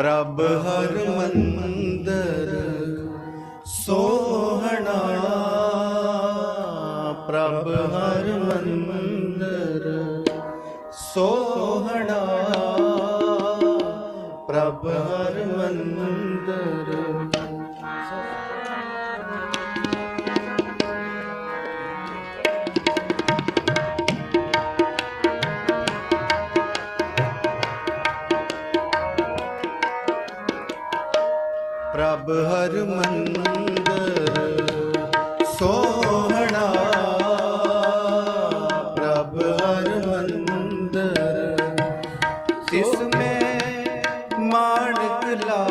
ਪ੍ਰਭ ਹਰ ਮੰਦਰ ਸੋਹਣਾ। ਪ੍ਰਭ ਹਰ ਮੰਦਰ ਸੋਹਣਾ। ਪ੍ਰਭ ਹਰ ਮੰਦਰ ਤਿਸ ਮੈਂ ਮਾਣਕ ਲਾ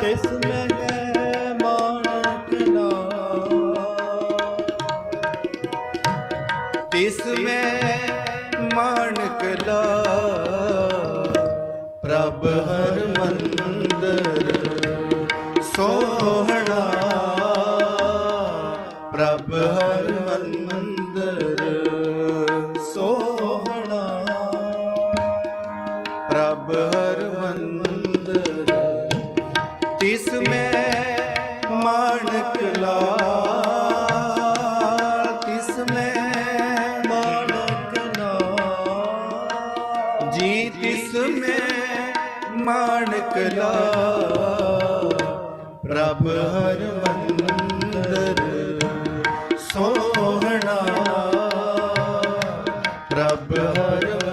ਤਿਸ ਮੈਂ ਮਾਣਕ ਲਾ ਤਿਸ ਮੈਂ ਮਾਣਕ ਲਾ ਪ੍ਰਭ ਹਰ ਮੰਦਰ ਸੋਹਣਾ। ਪ੍ਰਭ ਹਰ ਜੀ ਤਿਸ ਮੈਂ ਮਾਣਕ ਲਾ ਪ੍ਰਭ ਹਰ ਮੰਦਰ ਸੋਹਣਾ। ਪ੍ਰਭ ਹਰ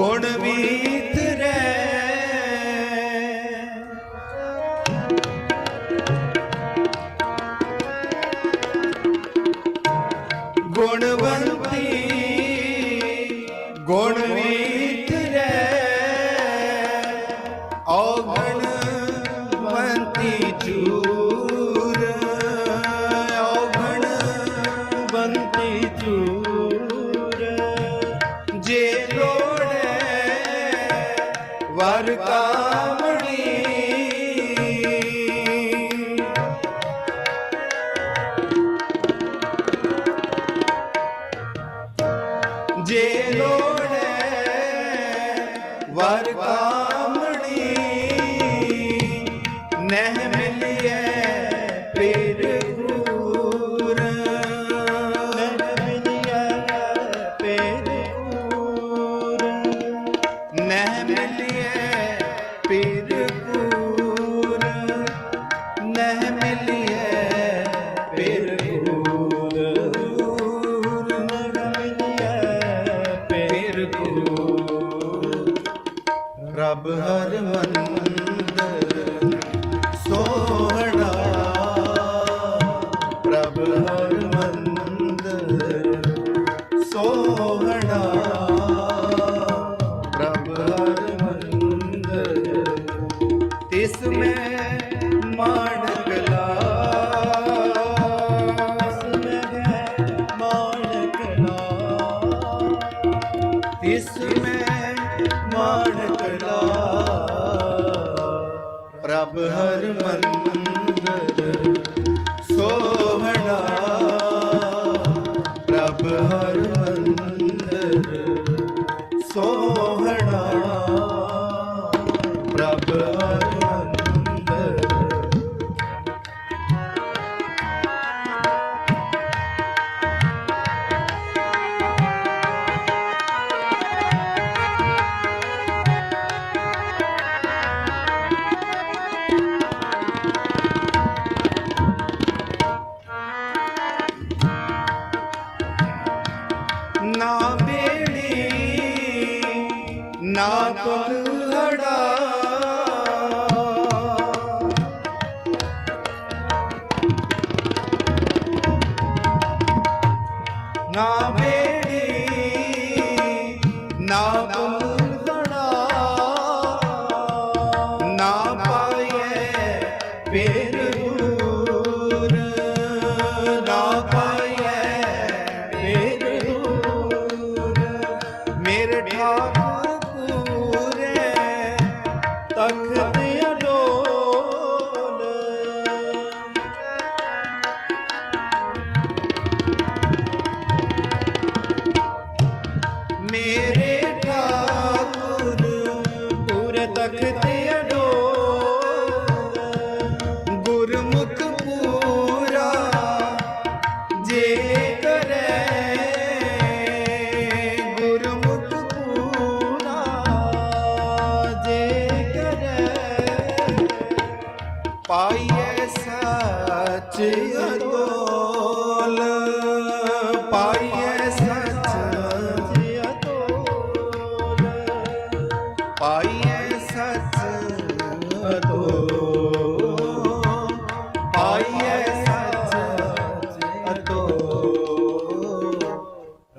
গড়বি ਵਰ ਕਾਮਣੀ ਜੇ ਲੋੜੈ ਵਰ ਕਾਮਣੀ ਤਿਸ ਮੈਂ ਮਾਣਕ ਲਾ ਤਿਸ ਮੈਂ ਮਾਣਕ ਲਾ ਇਸ ਮੈਂ ਮਾਣਕ ਲਾ ਨਾ ਕੁਲੜਾ ਨਾ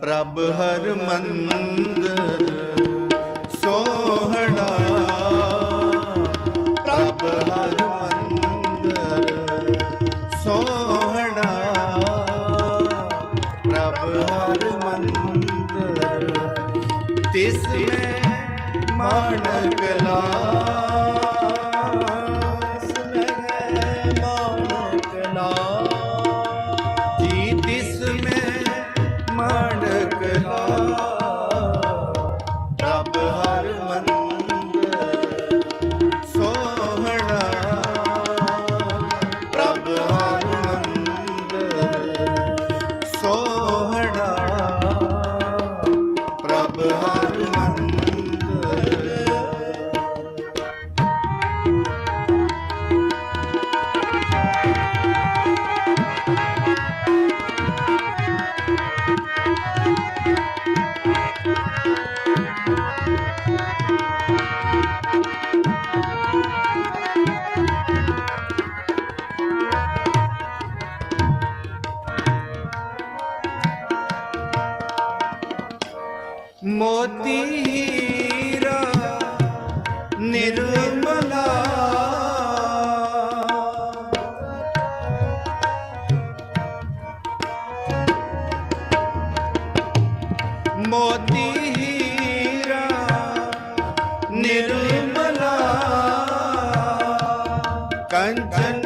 ਪ੍ਰਭ ਹਰ ਮੰਦਰ ਸੋਹਣਾ। ਪ੍ਰਭ ਹਰ ਮੰਦਰ ਸੋਹਣਾ। ਪ੍ਰਭ ਹਰ ਮੰਦਰ ਤਿਸ ਮੈਂ ਮਾਨਕ ਲਾ। Thank you. कंचन